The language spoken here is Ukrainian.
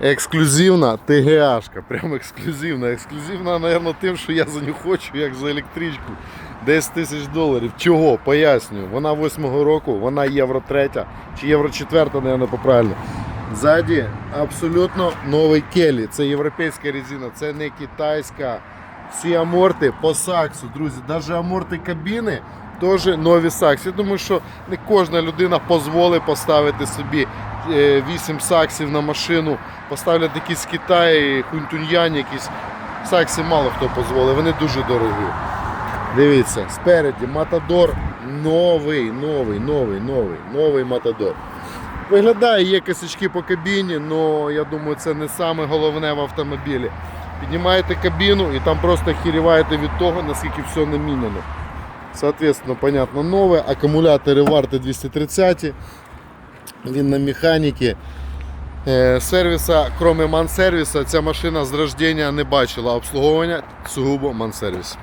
Ексклюзивна ТГАшка, прям ексклюзивна. Ексклюзивна, мабуть, тим, що я за нього хочу, як за електричку. 10 тисяч доларів. Чого? Пояснюю. Вона 8-го року, вона євро 3 чи євро 4, мабуть, поправильно. Ззаді абсолютно новий келі. Це європейська резина, це не китайська. Всі аморти по саксу, друзі. Навіть аморти кабіни теж нові сакси. Я думаю, що не кожна людина дозволить поставити собі 8 саксів на машину, поставлять якісь з Китаю, хунтуньян якісь. Сакси мало хто дозволить, вони дуже дорогі. Дивіться, спереді Матадор новий, новий, новий, новий, новий Матадор. Виглядає, є косячки по кабіні, але я думаю, це не саме головне в автомобілі. Піднімаєте кабіну і там просто хіріваєте від того, наскільки все не міняно. Соответственно, понятно, нове. Акумулятори варти 230. Він на механіки. Е, Сервіса, крім мансервіса, ця машина з рождення не бачила обслуговування сугубо мансервіс.